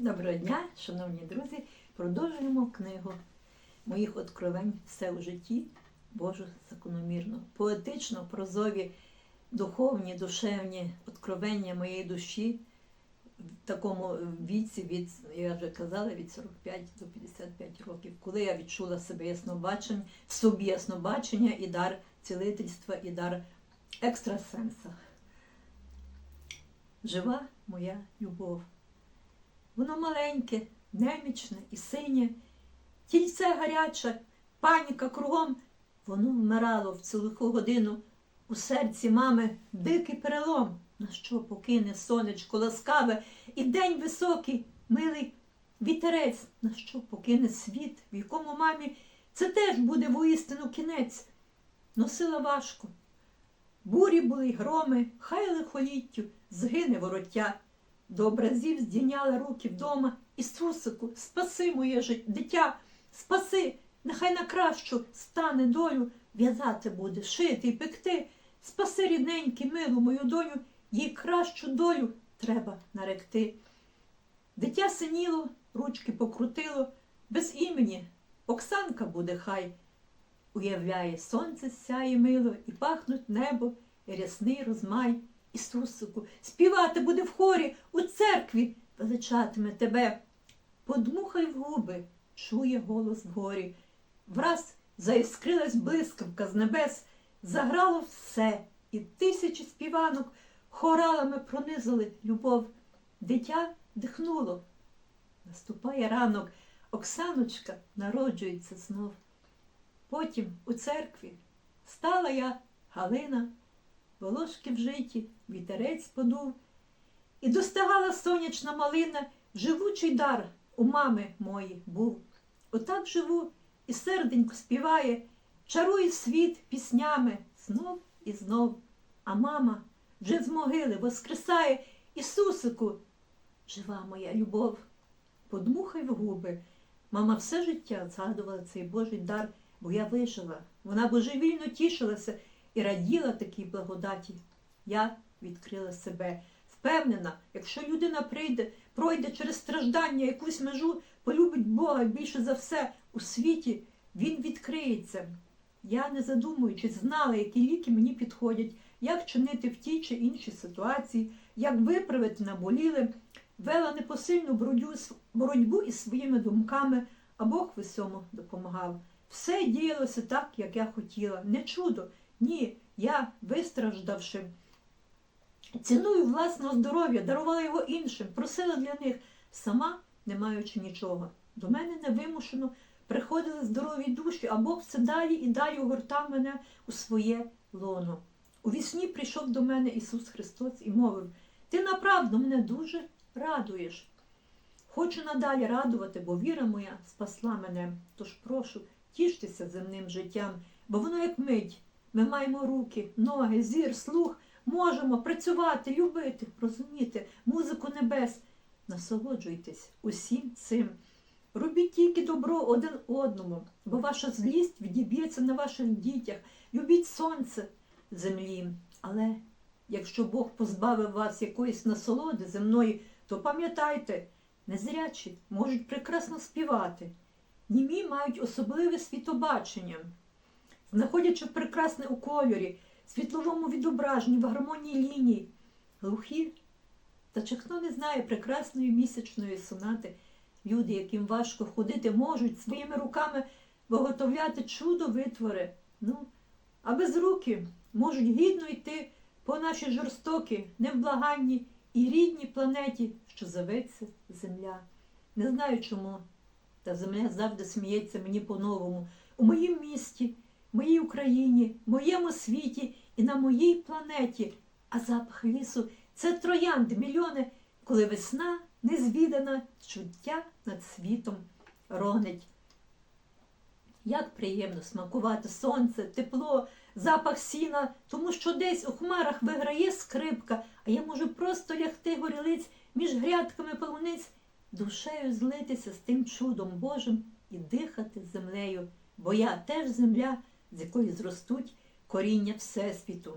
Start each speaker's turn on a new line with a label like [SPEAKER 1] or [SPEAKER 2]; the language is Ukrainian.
[SPEAKER 1] Доброго дня, шановні друзі! Продовжуємо книгу моїх откровень все у житті Божу закономірно. Поетично, прозові, духовні, душевні откровення моєї душі в такому віці, від, я вже казала, від 45 до 55 років, коли я відчула себе яснобачення, собі яснобачення і дар цілительства, і дар екстрасенса. Жива моя любов. Воно маленьке, немічне і синє, тільце гаряче, паніка кругом. Воно вмирало в цю лиху годину у серці мами дикий перелом. На що покине сонечко ласкаве, і день високий, милий вітерець, на що покине світ, в якому мамі це теж буде воістину кінець. Носила важко. Бурі були й громи, хай лихоліттю згине вороття. До образів здійняла руки вдома. Ісусику, спаси моє дитя, спаси, нехай на кращу стане долю, в'язати буде, шити й пекти. Спаси, рідненький, милу мою доню, їй кращу долю треба наректи. Дитя синіло, ручки покрутило, без імені. Оксанка буде хай. Уявляє, сонце сяє мило, і пахнуть небо, і рясний розмай. Ісусику, співати буде в хорі, у церкві величатиме тебе. Подмухай в губи, чує голос вгорі. Враз заіскрилась блискавка з небес, заграло все, і тисячі співанок хоралами пронизали любов. Дитя дихнуло. Наступає ранок, Оксаночка народжується знов. Потім у церкві стала я Галина, волошки в житі, вітерець подув, і достигала сонячна малина, живучий дар у мами мої був. Отак живу і серденько співає, чарує світ піснями знов і знов. А мама вже з могили воскресає Ісусику, жива моя любов. Подмухай в губи. Мама все життя згадувала цей Божий дар, бо я вижила. Вона божевільно тішилася і раділа такій благодаті. Я відкрила себе, впевнена, якщо людина прийде, пройде через страждання якусь межу, полюбить Бога більше за все у світі, він відкриється. Я, не задумуючись, знала, які ліки мені підходять, як чинити в тій чи іншій ситуації, як виправити наболіле, вела непосильну боротьбу із своїми думками, а Бог в усьому допомагав. Все діялося так, як я хотіла. Не чудо, ні, я, вистраждавши, ціную власного здоров'я, дарувала його іншим, просила для них, сама не маючи нічого. До мене невимушено приходили здорові душі, а Бог все далі і далі огортав мене у своє лоно. У вісні прийшов до мене Ісус Христос і мовив: Ти направду мене дуже радуєш. Хочу надалі радувати, бо віра моя спасла мене. Тож прошу, тіштеся земним життям, бо воно як мить. Ми маємо руки, ноги, зір, слух, можемо працювати, любити, розуміти музику небес. Насолоджуйтесь усім цим. Робіть тільки добро один одному, бо ваша злість відіб'ється на ваших дітях. Любіть сонце землі. Але якщо Бог позбавив вас якоїсь насолоди земної, то пам'ятайте, незрячі можуть прекрасно співати. Німі мають особливе світобачення, знаходячи прекрасне у кольорі, світловому відображенні, в гармонії ліній, глухі. Та чи хто не знає прекрасної місячної сонати, люди, яким важко ходити, можуть своїми руками виготовляти чудо витвори. Ну, а без руки можуть гідно йти по нашій жорстокій, невблаганній і рідній планеті, що зоветься Земля. Не знаю чому, та земля завжди сміється мені по-новому. У моїм місті, моїй Україні, моєму світі і на моїй планеті. А запах лісу це троянди, мільйони, коли весна незвідана, чуття над світом ронить. Як приємно смакувати сонце, тепло, запах сіна, тому що десь у хмарах виграє скрипка, а я можу просто лягти горілиць між грядками полуниць, душею злитися з тим чудом Божим і дихати землею, бо я теж земля, з якої зростуть коріння Всесвіту.